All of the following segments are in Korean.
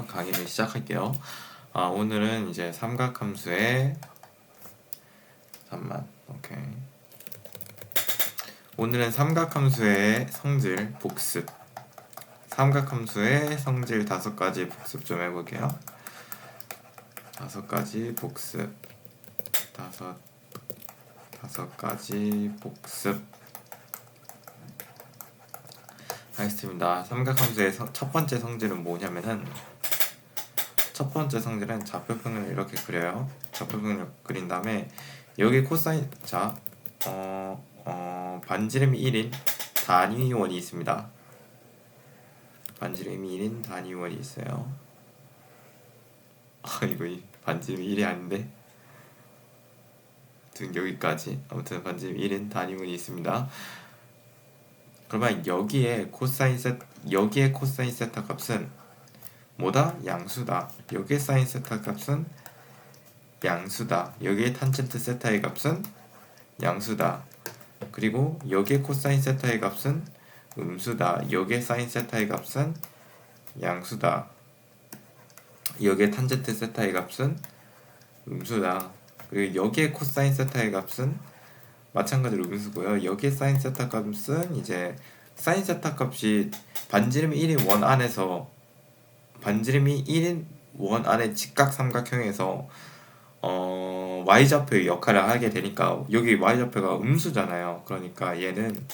강의를 시작할게요. 아, 오늘은 이제 삼각함수의 잠만 오케이. 오늘은 삼각함수의 성질 복습. 삼각함수의 성질 다섯 가지 복습 좀 해볼게요. 다섯 가지 복습. 다섯 다섯 가지 복습. 하겠습니다. 삼각함수의 서- 첫 번째 성질은 뭐냐면은 첫 번째 성질은 좌표평을 이렇게 그려요. 좌표평을 그린 다음에 여기 코사인 자 어, 어, 반지름이 1인 단위원이 있습니다. 반지름이 1인 단위원이 있어요. 아 이거 이 반지름이 1이 아닌데 아무튼 여기까지 아무튼 반지름 1인 단위원이 있습니다. 그러면 여기에 코사인 세 여기에 코사인 세타 값은 뭐다? 양수다. 여기에 사인 세타 값은 양수다. 여기에 탄젠트 세타의 값은 양수다. 그리고 여기에 코사인 세타의 값은 음수다. 여기에 사인 세타의 값은 양수다. 여기에 탄젠트 세타의 값은 음수다. 그리고 여기에 코사인 세타의 값은 마찬가지로 음수고요. 여기에 사인 세타 값은 이제 사인 세타 값이 반지름이 1인 원 안에서 반지름이 1인 원 안에 직각 삼각형에서 어 y 좌표의 역할을 하게 되니까 여기 y 좌표가 음수잖아요. 그러니까 얘는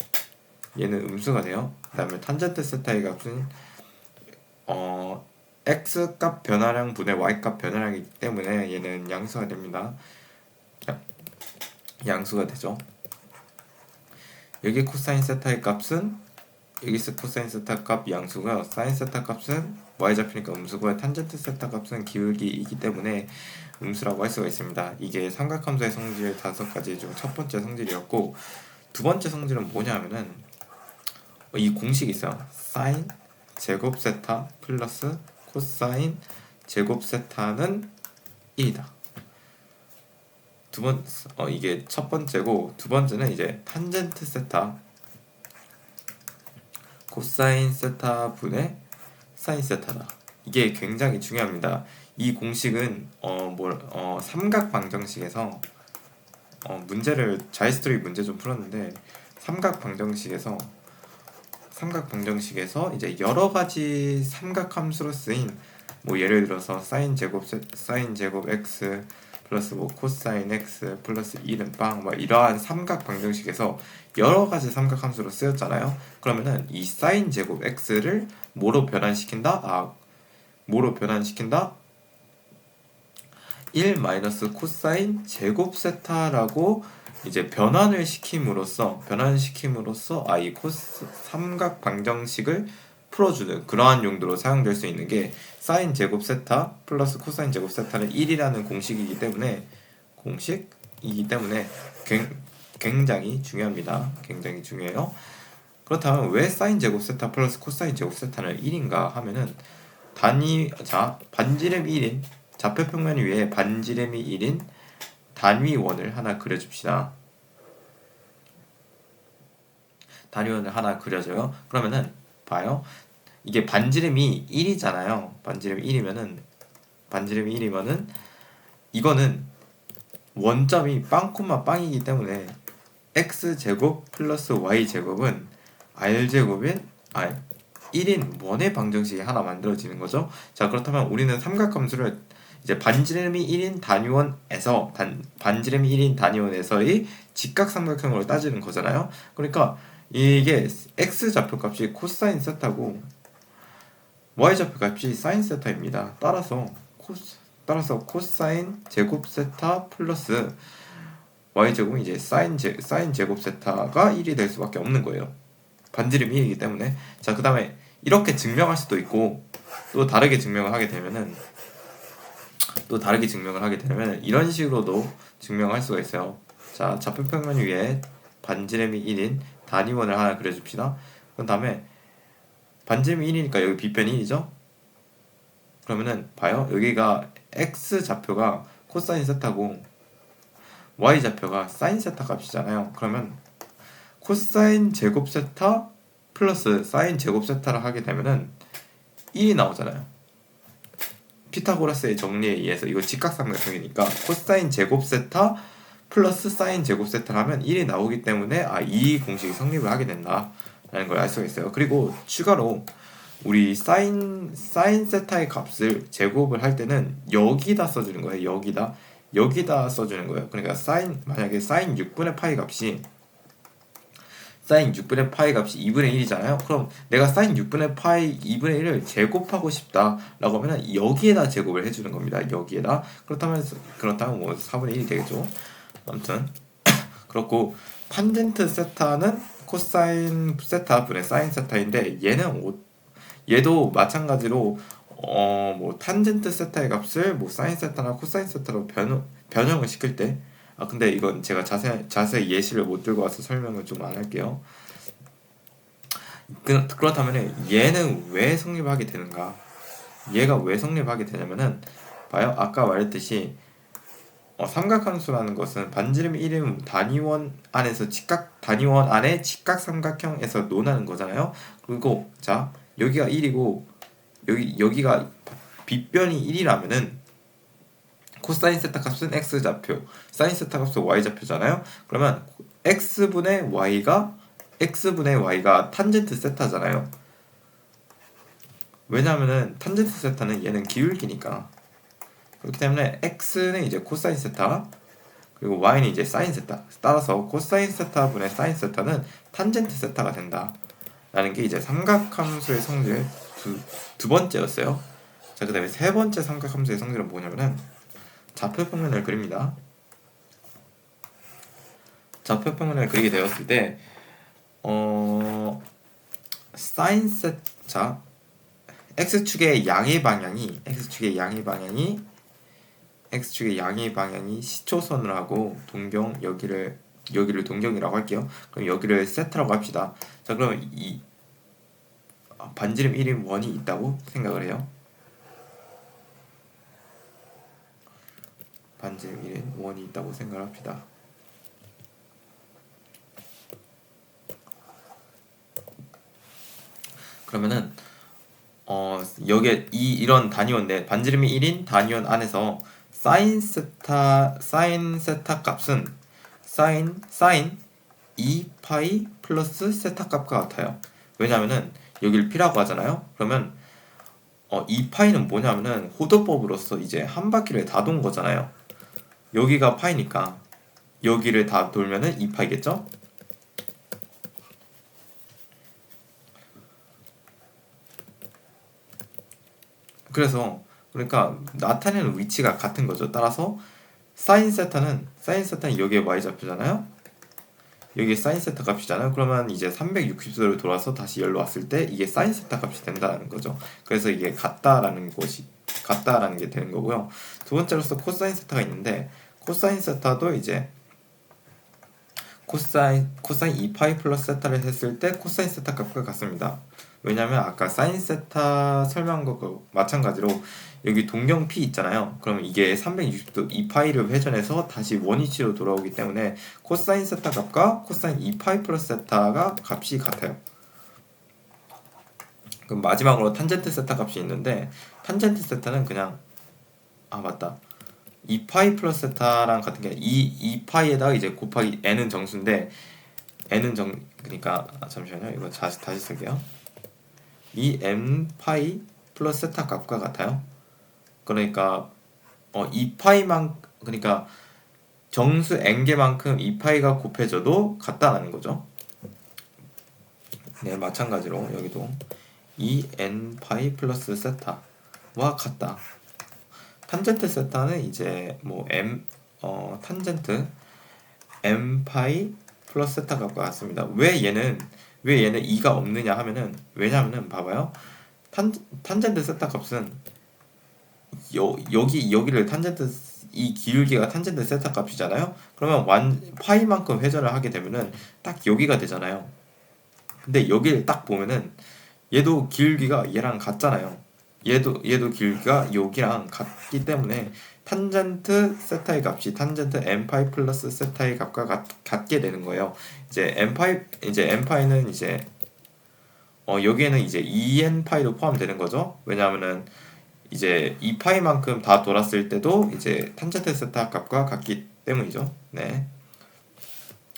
얘는 음수가 돼요. 그다음에 탄젠트 세타의 값은 어 x 값 변화량 분의 y 값 변화량이기 때문에 얘는 양수가 됩니다. 양- 양수가 되죠. 여기 코사인 세타의 값은 여기 스 코사인 세타 값 양수가 사인 세타 값은 y 잡히니까 음수고요. 탄젠트 세타 값은 기울기이기 때문에 음수라고 할 수가 있습니다. 이게 삼각함수의 성질 다섯 가지 중 첫 번째 성질이었고 두 번째 성질은 뭐냐면은 이 공식이 있어요. 사인 제곱 세타 플러스 코사인 제곱 세타는 1이다. 두 번, 어, 이게 첫 번째고, 두 번째는 이제 탄젠트 세타, 코사인 세타 분의 사인 세타다. 이게 굉장히 중요합니다. 이 공식은, 어, 뭘, 어, 삼각 방정식에서, 어, 문제를, 자이스토리 문제 좀 풀었는데, 삼각 방정식에서, 삼각 방정식에서 이제 여러 가지 삼각 함수로 쓰인, 뭐 예를 들어서 사인 제곱, 세- 사인 제곱 x, 플러스 뭐 코사인 x 플러스 1은 빵, 뭐 이러한 삼각 방정식에서 여러 가지 삼각 함수로 쓰였잖아요. 그러면은 이 사인 제곱 x를 뭐로 변환시킨다? 아, 뭐로 변환시킨다? 1 마이너스 코사인 제곱 세타라고 이제 변환을 시킴으로써 변환시킴으로써 아 이 코스 삼각 방정식을 풀어주는 그러한 용도로 사용될 수 있는 게 사인 제곱 세타 플러스 코사인 제곱 세타는 1이라는 공식이기 때문에 공식이기 때문에 굉- 굉장히 중요합니다. 굉장히 중요해요. 그렇다면 왜 사인 제곱 세타 플러스 코사인 제곱 세타는 1인가 하면은 단위 자 반지름 1인 좌표 평면 위에 반지름이 1인 단위원을 하나 그려줍시다. 단위원을 하나 그려줘요. 그러면은 봐요. 이게 반지름이 1이잖아요. 반지름이 1이면은 반지름이 1이면은 이거는 원점이 빵 콤마 빵이기 때문에 x 제곱 플러스 y 제곱은 r 제곱인 아 1인 원의 방정식이 하나 만들어지는 거죠. 자 그렇다면 우리는 삼각함수를 이제 반지름이 1인 단위원에서 단 반지름이 1인 단위원에서의 직각 삼각형으로 따지는 거잖아요. 그러니까 이게 x 좌표 값이 코사인 세타고 y 좌표 값이 사인 세타입니다. 따라서 코스 따라서 코사인 제곱 세타 플러스 y 제곱은 이제 사인 제 사인 제곱 세타가 1이 될 수밖에 없는 거예요. 반지름 1이기 때문에 자 그 다음에 이렇게 증명할 수도 있고 또 다르게 증명을 하게 되면은 또 다르게 증명을 하게 되면 이런 식으로도 증명할 수가 있어요. 자 좌표 평면 위에 반지름이 1인 단위원을 하나 그려줍시다. 그 다음에 반지름이 1이니까 여기 빗변이 1이죠? 그러면은 봐요. 여기가 x 좌표가 코사인 세타고 y 좌표가 사인 세타 값이잖아요. 그러면 코사인 제곱 세타 플러스 사인 제곱 세타를 하게 되면은 1이 나오잖아요. 피타고라스의 정리에 의해서 이거 직각삼각형이니까 코사인 제곱 세타 플러스 사인 제곱 세타를 하면 1이 나오기 때문에 아 이 공식이 성립을 하게 된다라는 걸 알 수가 있어요. 그리고 추가로 우리 사인 사인 세타의 값을 제곱을 할 때는 여기다 써주는 거예요. 여기다 여기다 써주는 거예요. 그러니까 사인 만약에 사인 6분의 파이 값이 사인 6분의 파이 값이 2분의 1이잖아요. 그럼 내가 사인 6분의 파이 2분의 1을 제곱하고 싶다라고 하면 여기에다 제곱을 해주는 겁니다. 여기에다 그렇다면 그렇다면 뭐 4분의 1이 되겠죠. 아무튼 그렇고 탄젠트 세타는 코사인 세타 분의 사인 세타인데 얘는 오, 얘도 마찬가지로 어 뭐 탄젠트 세타의 값을 뭐 사인 세타나 코사인 세타로 변, 변형을 시킬 때 아 근데 이건 제가 자세 자세히 예시를 못 들고 와서 설명을 좀 안 할게요. 그, 그렇다면 얘는 왜 성립하게 되는가? 얘가 왜 성립하게 되냐면은 봐요. 아까 말했듯이 어, 삼각함수라는 것은 반지름 1은 단위원 안에서 직각 단위원 안에 직각 삼각형에서 논하는 거잖아요. 그리고 자 여기가 1이고 여기 여기가 빗변이 1이라면은 코사인 세타 값은 x 좌표, 사인 세타 값은 y 좌표잖아요. 그러면 x분의 y가 x분의 y가 탄젠트 세타잖아요. 왜냐하면은 탄젠트 세타는 얘는 기울기니까 그렇기 때문에 x는 이제 코사인 세타 그리고 y는 이제 사인 세타 따라서 코사인 세타 분의 사인 세타는 탄젠트 세타가 된다 라는 게 이제 삼각함수의 성질 두, 두 번째였어요 자 그 다음에 세 번째 삼각함수의 성질은 뭐냐면은 좌표 평면을 그립니다 좌표 평면을 그리게 되었을 때 어... 사인 세타 x축의 양의 방향이 x축의 양의 방향이 x축의 양의 방향이 시초선을 하고 동경 여기를 여기를 동경이라고 할게요. 그럼 여기를 세타라고 합시다. 자 그러면 이 반지름 1인 원이 있다고 생각을 해요. 1인 원이 있다고 생각을 합시다. 그러면은 어 여기에 이 이런 단위원데 반지름이 1인 단위원 안에서 사인 세타 사인 세타 값은 사인 사인 2파이 플러스 세타 값과 같아요. 왜냐하면은 여기를 p라고 하잖아요. 그러면 어 2파이는 뭐냐면은 호도법으로서 이제 한 바퀴를 다 돈 거잖아요. 여기가 파이니까 여기를 다 돌면은 2파이겠죠? 그래서 그러니까 나타내는 위치가 같은 거죠. 따라서 사인 세타는 사인 세타는 여기에 y 좌표잖아요. 여기 사인 세타 값이잖아요. 그러면 이제 360도를 돌아서 다시 열로 왔을 때 이게 사인 세타 값이 된다는 거죠. 그래서 이게 같다라는 것이 같다라는 게 되는 거고요. 두 번째로서 코사인 세타가 있는데 코사인 세타도 이제 코사인 코사인 2파이 플러스 세타를 했을 때 코사인 세타 값과 같습니다. 왜냐면 아까 사인 세타 설명한 것과 마찬가지로 여기 동경 P 있잖아요. 그러면 이게 360도 2파이를 회전해서 다시 원위치로 돌아오기 때문에 코사인 세타 값과 코사인 2파이 플러스 세타가 값이 같아요. 그럼 마지막으로 탄젠트 세타 값이 있는데 탄젠트 세타는 그냥 아 맞다. 2파이 플러스 세타랑 같은 게 2, 2파이에다가 이제 곱하기 n은 정수인데 n은 정 그러니까 아, 잠시만요. 이거 다시 다시 쓸게요. 이 m 파이 플러스 세타 값과 같아요. 그러니까 어 2파이만 그러니까 정수 n개만큼 2파이가 곱해져도 같다라는 거죠. 네 마찬가지로 여기도 2n 파이 플러스 세타와 같다 탄젠트 세타는 이제 뭐 m 어 탄젠트 m 파이 플러스 세타 값과 같습니다. 왜 얘는 왜 얘는 2가 없느냐 하면은 왜냐면은 봐봐요. 탄 탄젠트 세타 값은 여, 여기 여기를 탄젠트 이 기울기가 탄젠트 세타 값이잖아요. 그러면 완 파이만큼 회전을 하게 되면은 딱 여기가 되잖아요. 근데 여기를 딱 보면은 얘도 기울기가 얘랑 같잖아요. 얘도 얘도 길기가 여기랑 같기 때문에 탄젠트 세타의 값이 탄젠트 n 파이 플러스 세타의 값과 같, 같게 되는 거예요. 이제 n 파이 이제 n 파이는 이제 어 여기에는 이제 2n 파이도 포함되는 거죠. 왜냐하면은 이제 2파이만큼 다 돌았을 때도 이제 탄젠트 세타 값과 같기 때문이죠. 네.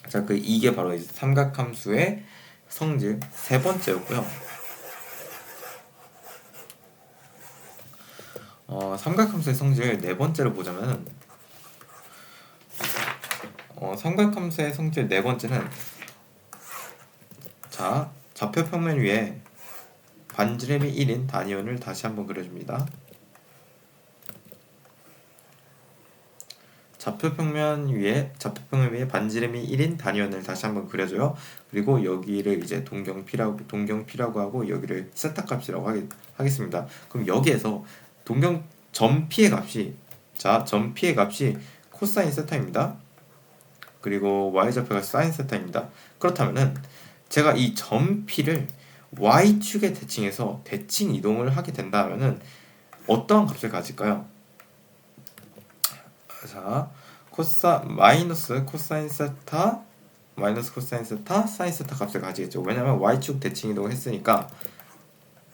자, 그 이게 바로 이제 삼각함수의 성질 세 번째였고요. 어, 삼각함수의 성질 네 번째를 보자면 어, 삼각함수의 성질 네 번째는 자 좌표 평면 위에 반지름이 1인 단위원을 다시 한번 그려줍니다. 좌표 평면 위에 좌표 평면 위에 반지름이 1인 단위원을 다시 한번 그려줘요. 그리고 여기를 이제 동경 P라고 동경 P라고 하고 여기를 세타 값이라고 하겠, 하겠습니다. 그럼 여기에서 동경 점 P의 값이 자점 P의 값이 코사인 세타입니다. 그리고 y 좌표가 사인 세타입니다. 그렇다면은 제가 이점 P를 y축의 대칭에서 대칭 이동을 하게 된다면은 어떠한 값을 가질까요? 자, 코사 마이너스 코사인 세타 마이너스 코사인 세타 사인 세타 값을 가지겠죠. 왜냐면 y축 대칭 이동을 했으니까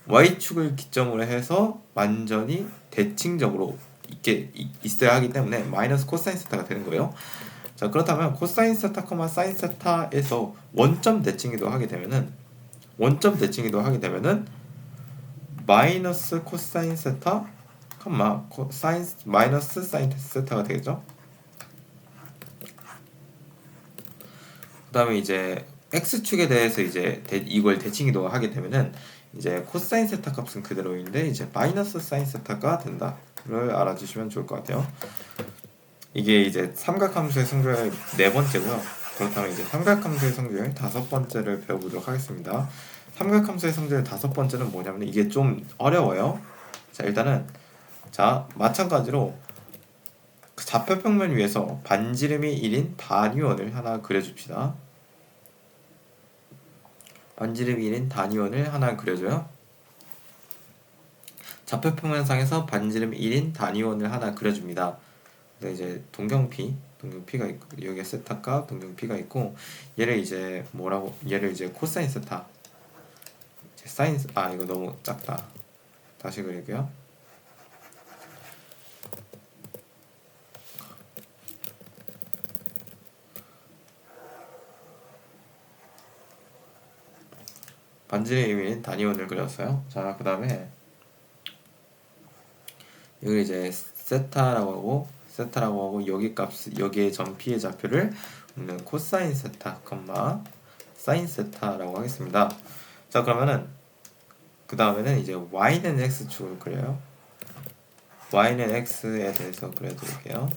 y축을 기점으로 해서 완전히 대칭적으로 있게 있어야 하기 때문에 마이너스 코사인 세타가 되는 거예요. 자 그렇다면 코사인 세타, 사인 세타에서 원점 대칭이도 하게 되면은 원점 대칭이도 하게 되면은 마이너스 코사인 세타, 컴마 코사인 마이너스 사인 세타가 되겠죠. 그다음에 이제 x축에 대해서 이제 대, 이걸 대칭 이동을 하게 되면은 이제 코사인 세타 값은 그대로인데 이제 마이너스 사인 세타가 된다를 알아주시면 좋을 것 같아요. 이게 이제 삼각함수의 성질 네 번째고요. 그렇다면 이제 삼각함수의 성질 다섯 번째를 배워보도록 하겠습니다. 삼각함수의 성질 다섯 번째는 뭐냐면 이게 좀 어려워요. 자 일단은 자 마찬가지로 그 좌표 평면 위에서 반지름이 1인 단위원을 하나 그려줍시다. 반지름이 1인 단위원을 하나 그려줘요. 좌표 평 면상에서 반지름 1인 단위원을 하나 그려줍니다. 근데 이제 동경피 동경피가 있고 여기에 세타값 동경피가 있고 얘를 이제 뭐라고 얘를 이제 코사인 세타 이제 사인 아 이거 너무 작다 다시 그릴게요 반지의 의미인 단위원을 그렸어요 자 그 다음에 여기 이제 세타라고 하고 세타라고 하고 여기 값 여기에 점 p의 좌표를 우리는 코사인 세타, 컴마 사인 세타라고 하겠습니다. 자 그러면은 그 다음에는 이제 y는 x축을 그려요. y는 x에 대해서 그려드릴게요.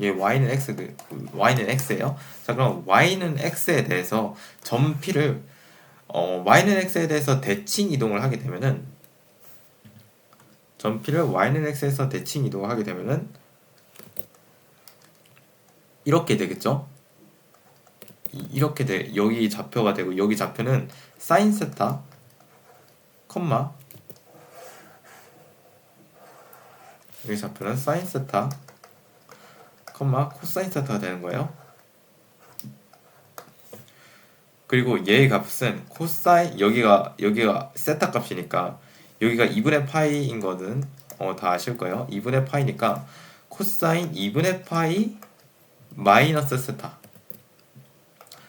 예, y는 x 그 y는 x예요. 자 그럼 y는 x에 대해서 점 p를 어, y는 x에 대해서 대칭 이동을 하게 되면은 점피를 y는 x에서 대칭 이동하게 되면은 이렇게 되겠죠? 이렇게 돼 여기 좌표가 되고 여기 좌표는 사인 세타 컴마 여기 좌표는 사인 세타 컴마 코사인 세타가 되는 거예요. 그리고 얘의 값은 코사인 여기가 여기가 세타 값이니까 여기가 2분의 파이인 거는 어, 다 아실 거예요. 2분의 파이니까 코사인 2분의 파이 마이너스 세타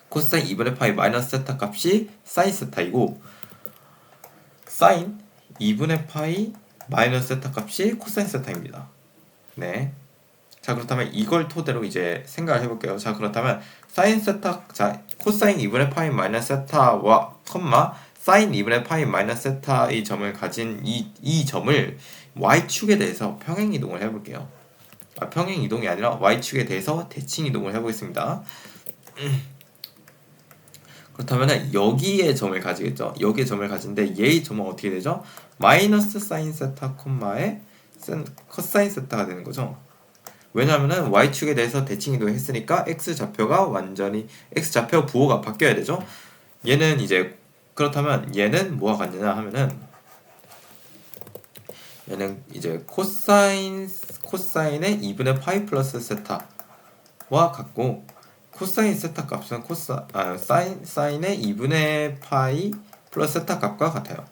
코사인 2분의 파이 마이너스 세타 값이 사인 세타이고 사인 2분의 파이 마이너스 세타 값이 코사인 세타입니다. 네. 자 그렇다면 이걸 토대로 이제 생각을 해볼게요. 자 그렇다면 사인 세타 자 코사인 2분의 파이 마이너스 세타와 컴마 사인 2분의 파이 마이너스 세타의 점을 가진 이, 이 점을 y축에 대해서 평행 이동을 해볼게요. 아, 평행 이동이 아니라 y축에 대해서 대칭 이동을 해보겠습니다. 그렇다면 여기에 점을 가지겠죠. 여기에 점을 가진데 얘의 점은 어떻게 되죠? 마이너스 사인 세타 콤마에 커사인 세타가 되는 거죠. 왜냐하면 y축에 대해서 대칭 이동을 했으니까 x 좌표가 완전히 x 좌표 부호가 바뀌어야 되죠. 얘는 이제 그렇다면 얘는 뭐와 같느냐 하면은 얘는 이제 코사인 코사인의 2분의 파이 플러스 세타와 같고 코사인 세타 값은 코사 아 사인 사인의 2분의 파이 플러스 세타 값과 같아요.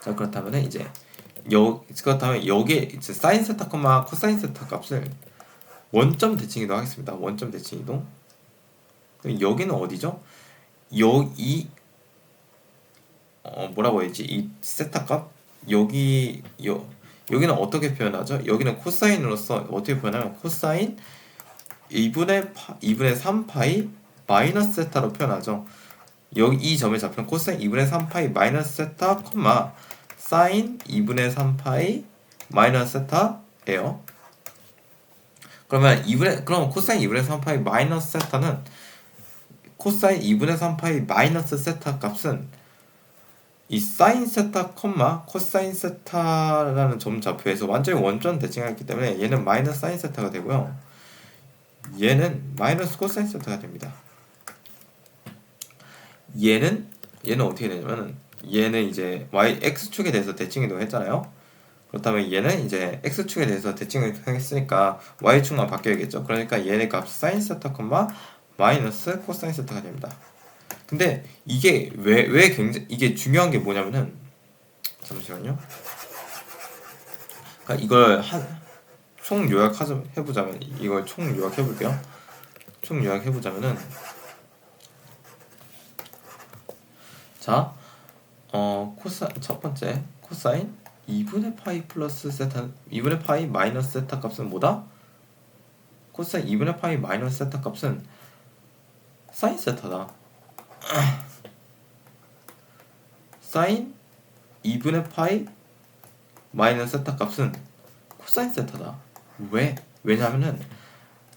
자 그렇다면 이제 여 그렇다면 여기에 이제 사인 세타 콤마 코사인 세타 값을 원점 대칭 이동 하겠습니다. 원점 대칭 이동. 여기는 어디죠? 여기 어 뭐라고 해야지 이 세타 값 여기 여 여기는 어떻게 표현하죠? 여기는 코사인으로서 어떻게 표현하면 코사인 2분의 파, 2분의 3파이 마이너스 세타로 표현하죠. 여기 이 점에 잡힌 코사인 2분의 3파이 마이너스 세타 콤마 사인 2분의 3파이 마이너스 세타예요. 그러면 2분의 그럼 코사인 2분의 3파이 마이너스 세타는 코사인 2분의 3파이 마이너스 세타 값은 이 사인 세타 콤마 코사인 세타라는 점 좌표에서 완전히 원점 대칭했기 때문에 얘는 마이너스 사인 세타가 되고요. 얘는 마이너스 코사인 세타가 됩니다. 얘는 얘는 어떻게 되냐면은 얘는 이제 y x 축에 대해서 대칭 이동했잖아요. 그렇다면 얘는 이제 x 축에 대해서 대칭 이동했으니까 y 축만 바뀌어야겠죠. 그러니까 얘네 값 사인 세타 콤마 마이너스 코사인 세타가 됩니다. 근데 이게 왜 왜 굉장히 이게 중요한 게 뭐냐면은 잠시만요. 그러니까 이걸 한 총 요약하자 해보자면 이걸 총 요약해 볼게요. 총 요약해 보자면은 자, 어 코사 첫 번째 코사인 2분의 파이 플러스 세타 2분의 파이 마이너스 세타 값은 뭐다? 코사인 2분의 파이 마이너스 세타 값은 사인 세타다. 사인 2분의 파이 마이너스 세타 값은 코사인 세타다. 왜? 왜냐면은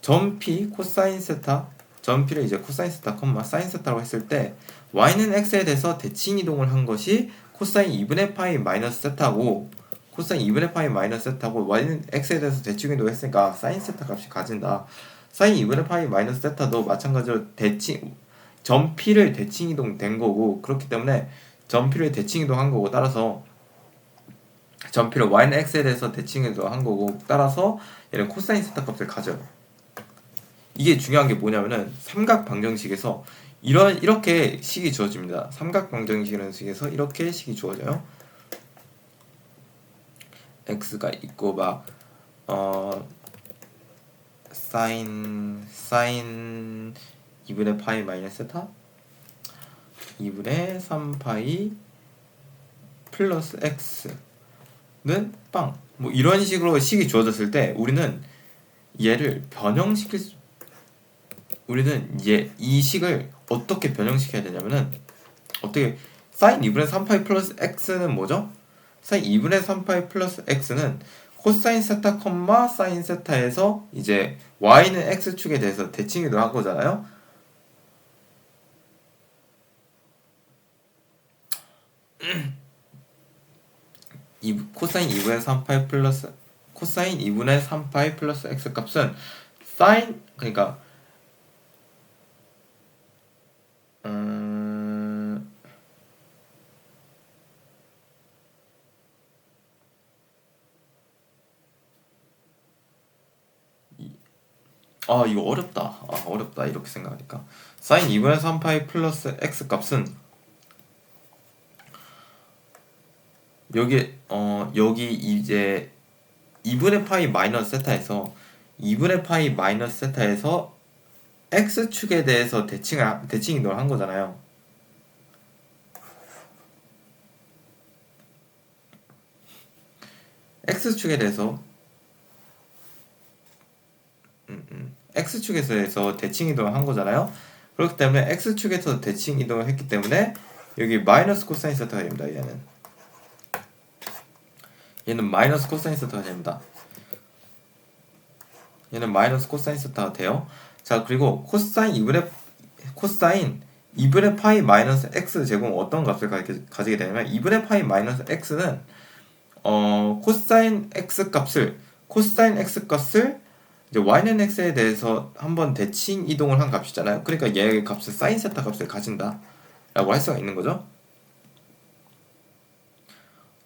점피 코사인 세타 점피를 이제 코사인 세타 콤마 사인 세타라고 했을 때 y는 x에 대해서 대칭 이동을 한 것이 코사인 2분의 파이 마이너스 세타고 코사인 2분의 파이 마이너스 세타고 y는 x에 대해서 대칭 이동을 했으니까 사인 세타 값이 가진다. 사인 2분의 파이 마이너스 세타도 마찬가지로 대칭 점피를 대칭 이동된 거고 그렇기 때문에 점피를 대칭 이동한 거고 따라서 점피를 y는 x에 대해서 대칭 이동한 거고 따라서 얘는 코사인 세타 값을 가져요. 이게 중요한 게 뭐냐면은 삼각 방정식에서 이런 이렇게 식이 주어집니다. 삼각 방정식이라는 식에서 이렇게 식이 주어져요. x가 있고 막어 사인 사인 2분의 파이 마이너스 세타 2분의 3파이 플러스 x는 빵. 뭐 이런 식으로 식이 주어졌을 때 우리는 얘를 변형시킬 수 우리는 얘 이 식을 어떻게 변형시켜야 되냐면은 어떻게 사인 2분의 3파이 플러스 x는 뭐죠? 사인 2분의 3파이 플러스 x는 코사인 세타 콤마 사인 세타에서 이제 y는 x축에 대해서 대칭이도 한 거잖아요. 이 코사인 2분의 3파이 플러스 코사인 2분의 3파이 플러스 x 값은 사인 그러니까 아 이거 어렵다. 아 어렵다. 이렇게 생각하니까. 사인 2분의 3파이 플러스 x 값은 여기 어 여기 이제 2분의 파이 마이너스 세타에서 2분의 파이 마이너스 세타에서 x축에 대해서 대칭 대칭 이동을 한 거잖아요. x축에 대해서 음, 음. X축에서 대칭 이동을 한 거잖아요. 그렇기 때문에 x축에서 대칭 이동을 했기 때문에 여기 마이너스 코사인 세타가 됩니다. 얘는 얘는 마이너스 코사인 세타가 됩니다. 얘는 마이너스 코사인 세타가 돼요. 자 그리고 코사인 2분의 코사인 2분의 파이 마이너스 x 제곱 어떤 값을 가지게 되냐면 2분의 파이 마이너스 x는 어 코사인 x 값을 코사인 x 값을 이제 y는 x에 대해서 한번 대칭 이동을 한 값이잖아요. 그러니까 얘의 값을 사인 세타 값을 가진다라고 할 수가 있는 거죠.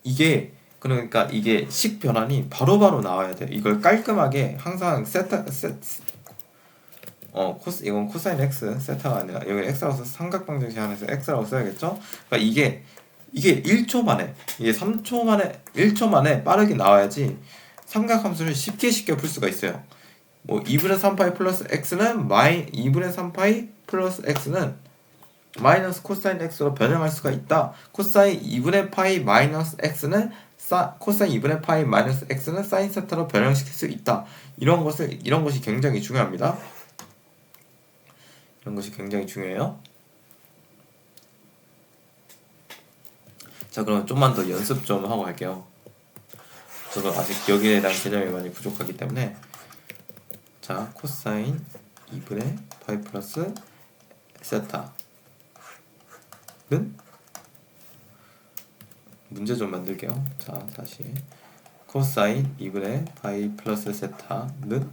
이게 그러니까 이게 식 변환이 바로바로 바로 나와야 돼. 이걸 깔끔하게 항상 세타 세트 어 코스 이건 코사인 x 세타가 아니라 여기 x라고 서 삼각방정식 안에서 x라고 써야겠죠? 그러니까 이게 이게 1초 만에 이게 3초 만에 1초 만에 빠르게 나와야지 삼각함수를 쉽게 쉽게 풀 수가 있어요. 뭐 2분의 3파이 플러스 x는 마이 2분의 3파이 플러스 x는 마이너스 코사인 x로 변형할 수가 있다. 코사인 2분의 파이 마이너스 x는 사, 코사인 2분의 파이 마이너스 x는 사인 세타로 변형시킬 수 있다. 이런 것을 이런 것이 굉장히 중요합니다. 이런 것이 굉장히 중요해요. 자, 그럼 좀만 더 연습 좀 하고 할게요. 저도 아직 기억에 대한 개념이 많이 부족하기 때문에 자, 코사인 2분의 파이 플러스 세타는? 문제 좀 만들게요. 자, 다시. 코사인 2분의 파이 플러스 세타는?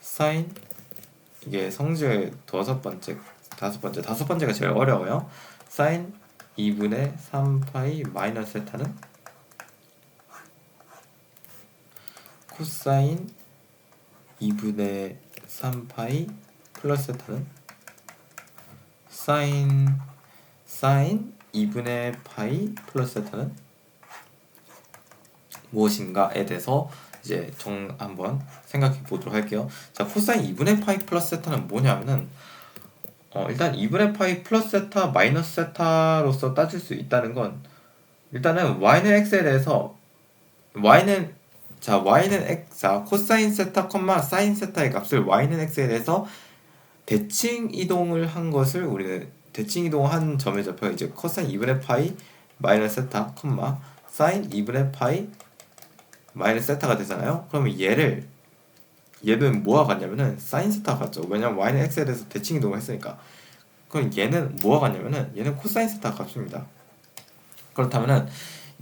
사인 이게 성질 다섯 번째, 다섯 번째, 다섯 번째가 제일 어려워요. 사인 2분의 3파이 마이너스 세타는? 코사인 2분의 3파이 플러스 세타는 사인 사인 2분의 파이 플러스 세타는 무엇인가에 대해서 이제 정 한번 생각해 보도록 할게요. 자, 코사인 2분의 파이 플러스 세타는 뭐냐면은 어, 일단 2분의 파이 플러스 세타 마이너스 세타로서 따질 수 있다는 건 일단은 y는 x에 대해서 y는 자 y는 x 자 코사인 세타 콤마 사인 세타의 값을 y는 x에 대해서 대칭 이동을 한 것을 우리는 대칭 이동한 점에 잡혀 이제 코사인 2분의 파이 마이너스 세타 콤마 사인 2분의 파이 마이너스 세타가 되잖아요. 그러면 얘를 얘는 뭐와 같냐면은 사인 세타가 같죠. 왜냐면 y는 x에 대해서 대칭 이동을 했으니까. 그럼 얘는 뭐와 같냐면은 얘는 코사인 세타 값입니다. 그렇다면은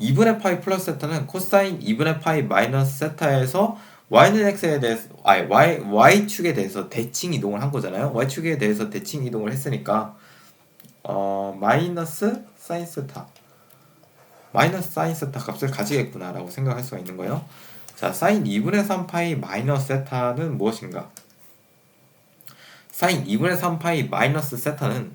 2분의 파이 플러스 세타는 코사인 2분의 파이 마이너스 세타에서 y는 x에 대해서 아니 y y 축에 대해서 대칭 이동을 한 거잖아요. y 축에 대해서 대칭 이동을 했으니까 어 마이너스 사인 세타 마이너스 사인 세타 값을 가지겠구나라고 생각할 수가 있는 거예요. 자, 사인 2분의 3 파이 마이너스 세타는 무엇인가? 사인 2분의 3 파이 마이너스 세타는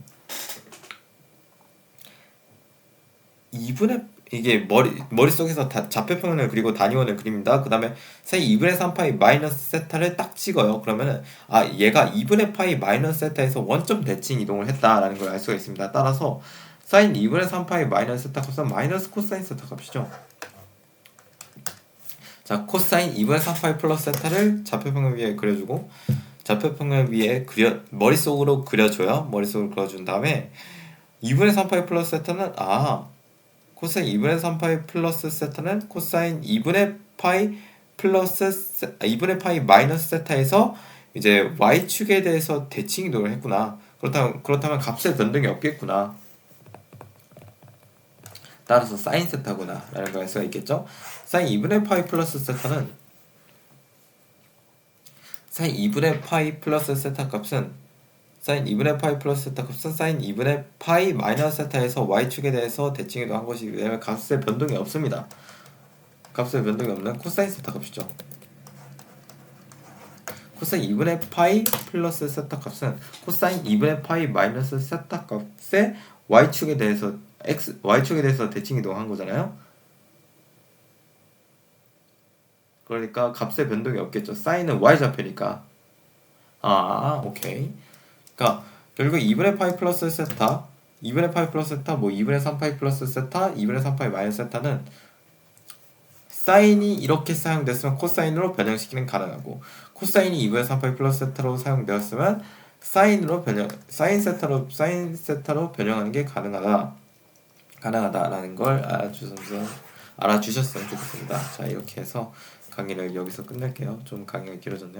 2분의 이게 머리 머릿속에서 다 좌표평면을 그리고 단위원을 그립니다. 그다음에 사인 2분의 3파이 마이너스 세타를 딱 찍어요. 그러면은 아 얘가 2분의 파이 마이너스 세타에서 원점 대칭 이동을 했다라는 걸 알 수가 있습니다. 따라서 사인 2분의 3파이 마이너스 세타 값은 마이너스 코사인 세타 값이죠. 자, 코사인 2분의 3파이 플러스 세타를 좌표평면 위에 그려주고 좌표평면 위에 그려 머릿속으로 그려줘요. 머릿속으로 그려준 다음에 2분의 3파이 플러스 세타는 아 코사인 2분의 3파이 플러스 세타는 코사인 2분의 파이 플러스 세, 2분의 파이 마이너스 세타에서 이제 y축에 대해서 대칭 이동을 했구나. 그렇다면 그렇다면 값의 변동이 없겠구나. 따라서 사인 세타구나 라는 걸알 수가 있겠죠 사인 2분의 파이 플러스 세타는 사인 2분의 파이 플러스 세타 값은 사인 2분의 파이 플러스 세타 값은 사인 2분의 파이 마이너스 세타에서 y축에 대해서 대칭해도 한 것이기 때문에 값의 변동이 없습니다 값의 변동이 없는 코사인 세타 값이죠 코사인 2분의 파이 플러스 세타 값은 코사인 2분의 파이 마이너스 세타 값의 y축에 대해서 x y축에 대해서 대칭 이동한 거잖아요. 그러니까 값의 변동이 없겠죠. 사인은 y 좌표니까. 아, 오케이. 그러니까 결국 2분의 파이 플러스 세타, 2분의 파이 플러스 세타, 뭐 2분의 3 파이 플러스 세타, 2분의 3 파이 마이너스 세타는 사인이 이렇게 사용됐으면 코사인으로 변형시키는 가능하고 코사인이 2분의 3 파이 플러스 세타로 사용되었으면 사인으로 변형 사인 세타로 사인 세타로 변형하는 게 가능하다. 가능하다라는 걸 알아주셨으면 알아주셨으면 좋겠습니다. 자 이렇게 해서 강의를 여기서 끝낼게요. 좀 강의가 길어졌네요.